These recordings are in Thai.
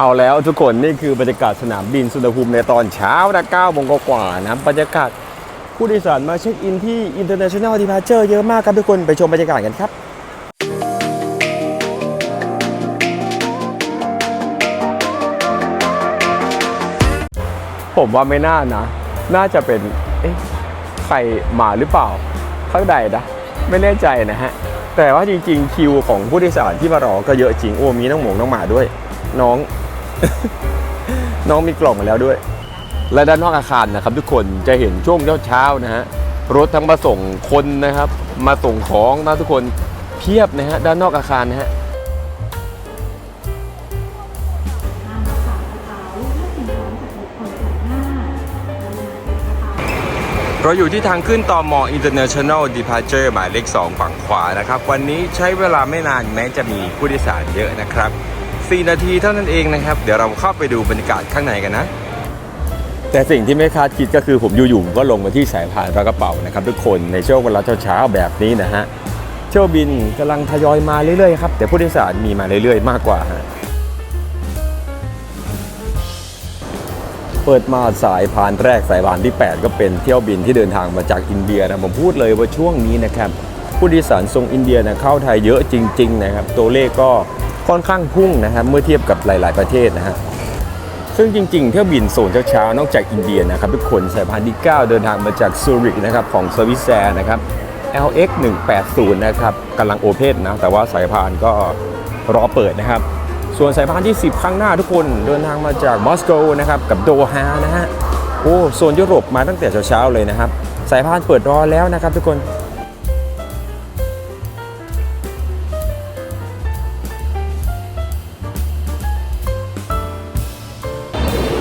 เอาแล้วทุกคนนี่คือบรรยากาศสนามบินสุวรรภูมิในตอนเช้านะ9โมงกว่าๆนะบรรยากาศผู้โดยสารมาเช็คอินที่ International Departure เยอะมากครับทุกคนไปชมบรรยากาศกันครับผมว่าไม่น่านะ น่าจะเป็น เอ๊ะ ใครมาหรือเปล่า ข้างใดนะ ไม่แน่ใจนะฮะ แต่ว่าจริงๆ คิวของผู้โดยสารที่มารอก็เยอะจริง โอ้มีน้องหมงน้องหมาด้วย น้อง น้องมีกล่องมาแล้วด้วย และด้านนอกอาคารนะครับ ทุกคนจะเห็นช่วงเช้าๆนะฮะรถทั้งมาส่งคนนะครับ มาส่งของนะทุกคนเพียบนะฮะด้านนอกอาคารนะฮะเราอยู่ที่ทางขึ้นต่อมอ International Departure หมายเลข 2 ฝั่งขวานะครับ วันนี้ใช้เวลาไม่นานแม้จะมีผู้โดยสารเยอะนะครับ 4 นาทีเท่านั้นเองนะครับ เดี๋ยวเราเข้าไปดูบรรยากาศข้างในกันนะ แต่สิ่งที่ไม่คาดคิดก็คือผมอยู่ๆก็ลงมาที่สายพานปลากระเป๋านะครับทุกคนในช่วงเวลาเช้าๆแบบนี้นะฮะเที่ยวบินกำลังทยอยมาเรื่อยๆครับแต่ผู้โดยสารมีมาเรื่อยๆ มากกว่าฮะเปิดมาสายพานแรกสายพานที่ 8 ก็เป็นเที่ยวบินที่เดินทางมาจากอินเดียนะผมพูดเลยว่าช่วงนี้นะครับผู้โดยสารทรงอินเดียนะเข้าไทยเยอะจริง ๆ นะครับ ตัวเลขก็ ค่อนข้างพุ่งนะครับเมื่อเทียบกับหลาย ๆ ประเทศนะฮะซึ่งจริง ๆ เที่ยวบินโซนเช้าๆนอกจากอินเดียนะครับทุกคนสายพานที่ 9 เดินทางมาจากซูริกนะครับของสวิตเซอร์นะครับ LX 180นะครับกำลังโอเพนนะแต่ว่าสายพานก็รอเปิดนะครับ ส่วนสายพานที่ 10 ข้างหน้าทุกคนเดินทางมาจากมอสโกนะครับกับโดฮานะฮะโอ้โซนยุโรปมาตั้งแต่เช้าๆเลยนะครับ สายพานเปิดรอแล้วนะครับทุกคน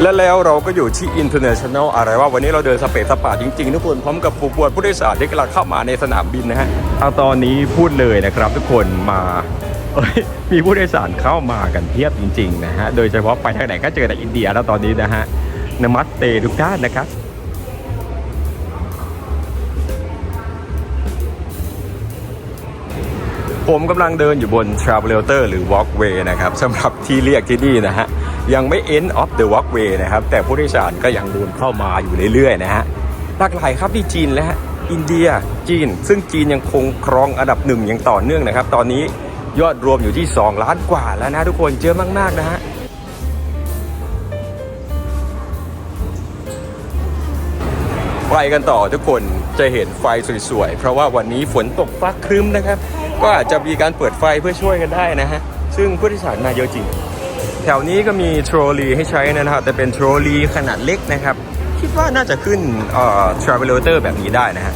และแล้วเราก็อยู่ที่ International อะไรว่าวันนี้เราเดินสเปซสปาจริงๆ ทุกคนพร้อมกับผูกบวนผู้โดยสารที่กำลังเข้ามาในสนามบินนะฮะเอาตอนนี้พูดเลยนะครับทุกคนมามีผู้โดยสารเข้ามากันเพียบจริงๆนะฮะ โดยเฉพาะไปทางไหนก็เจอแต่อินเดียแล้วตอนนี้นะฮะนมัสเตทุกท่านนะครับผมกำลังเดินอยู่บน Travelator หรือ Walkway นะครับสำหรับที่เรียกที่นี่นะฮะ ยังไม่ end of the walkway นะครับ แต่ผู้โดยสารก็ยังเดินเข้ามาอยู่เรื่อยๆนะฮะหลากหลายครับที่จีนและอินเดียจีน ซึ่งจีนยังคงครองอันดับหนึ่งอย่างต่อเนื่องนะครับ ตอนนี้ยอดรวมอยู่ที่ 2 ล้านกว่าแล้วนะทุกคนเจอะมากๆนะฮะไปกันต่อทุกคนจะเห็นไฟสวยๆ เพราะว่าวันนี้ฝนตกฟ้าครึ้มนะครับ ก็อาจจะมีการเปิดไฟเพื่อช่วยกันได้นะฮะ ซึ่งผู้โดยสารมาเยอะจริง แถวนี้ก็มีโทรลีให้ใช้นะครับ แต่เป็นโทรลีขนาดเล็กนะครับ คิดว่าน่าจะขึ้นเอ่อ Travelator แบบนี้ได้นะฮะ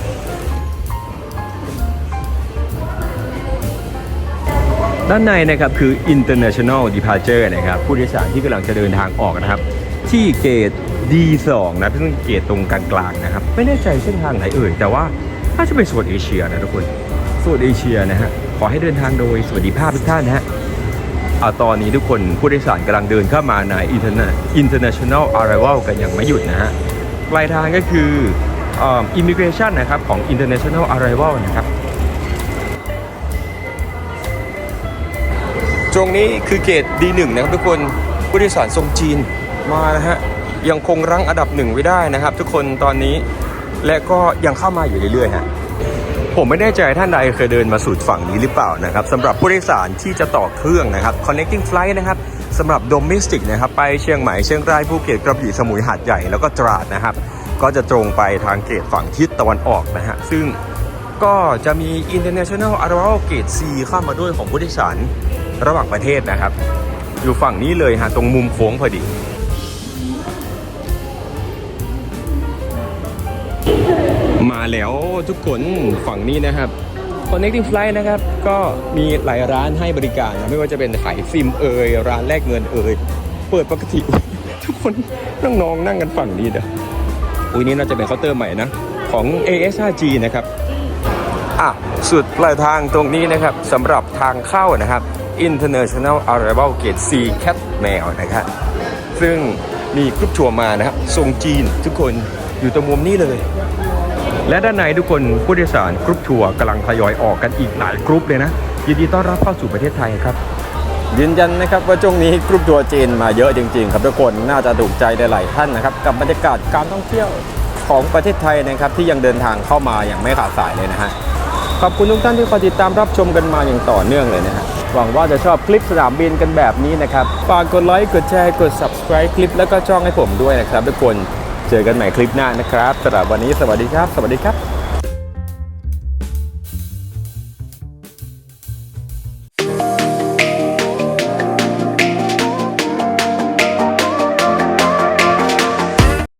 ด้านในนะครับคือ international departure นะครับ ผู้โดยสารที่กำลังจะเดินทางออกนะครับ ที่เกต D2 นะซึ่งเกตตรงกลางๆนะครับ ไม่แน่ใจเส้นทางไหนเอ่ย แต่ว่าน่าจะเป็นโซนเอเชียนะทุกคนโซนเอเชียนะฮะขอให้เดินทางโดยสวัสดิภาพทุกท่านนะฮะ อาตอนนี้ทุกคนผู้โดยสารกำลังเดินเข้ามาใน Interna- international arrival กันยังไม่หยุดนะฮะปลายทางก็คืออ่อ immigration นะครับของ international arrival นะครับ ตรงนี้คือเกต D1 นะครับทุกคนผู้โดยสารทรงจีนมานะฮะยังคงรั้งอันดับหนึ่งไว้ได้นะครับ ทุกคนตอนนี้และก็ยังเข้ามาอยู่เรื่อยๆฮะ ผมไม่แน่ใจท่านใดเคยเดินมาสุดฝั่งนี้หรือเปล่านะครับสำหรับผู้โดยสารที่จะต่อเครื่องนะครับ connecting flight นะครับสำหรับ domestic นะครับ ไปเชียงใหม่เชียงรายภูเก็ตกระบี่สมุยหาดใหญ่แล้วก็ตราดนะครับ ก็จะตรงไปทางเกตฝั่งทิศตะวันออกนะฮะซึ่งก็จะมี international arrival gate C เข้ามาด้วยของผู้โดยสารระหว่างประเทศนะครับ อยู่ฝั่งนี้เลยฮะตรงมุมโค้งพอดี มาแล้วทุกคนฝั่งนี้นะครับ connecting flight นะครับ ก็มีหลายร้านให้บริการนะไม่ว่าจะเป็นขายซิมเอยร้านแลกเงินเอยเปิดปกติ ทุกคนน้องๆนั่งกันฝั่งนี้เด้ออุ้ยนี่น่าจะเป็นเคาน์เตอร์ใหม่นะ ของ AS 5G นะครับอะสุดปลายทางตรงนี้นะครับสำหรับทางเข้านะครับ International Arrival Gate C Cat Mail นะครับซึ่งมีกรุ๊ปทัวร์มานะครับทรงจีนทุกคนอยู่ตรงมุมนี้เลย และด้านในทุกคนผู้โดยสารกรุ๊ปทัวร์กำลังทยอยออกกันอีกหลายกรุ๊ปเลยนะ ยินดีต้อนรับเข้าสู่ประเทศไทยครับ ยืนยันนะครับว่าช่วงนี้กรุ๊ปทัวร์จีนมาเยอะจริง ๆ ครับทุกคนน่าจะถูกใจหลายๆท่านนะครับ กับบรรยากาศการท่องเที่ยวของประเทศไทยนะครับที่ยังเดินทางเข้ามาอย่างไม่ขาดสายเลยนะฮะขอบคุณทุกท่านที่คอยติดตามรับชมกันมาอย่างต่อเนื่องเลยนะฮะหวังว่าจะชอบคลิปสนามบินกันแบบนี้นะครับฝากกดไลค์กดแชร์กด subscribe คลิปแล้วก็ช่องให้ผมด้วยนะครับทุกคน เจอกันใหม่คลิปหน้านะครับสำหรับวันนี้สวัสดีครับ สวัสดีครับ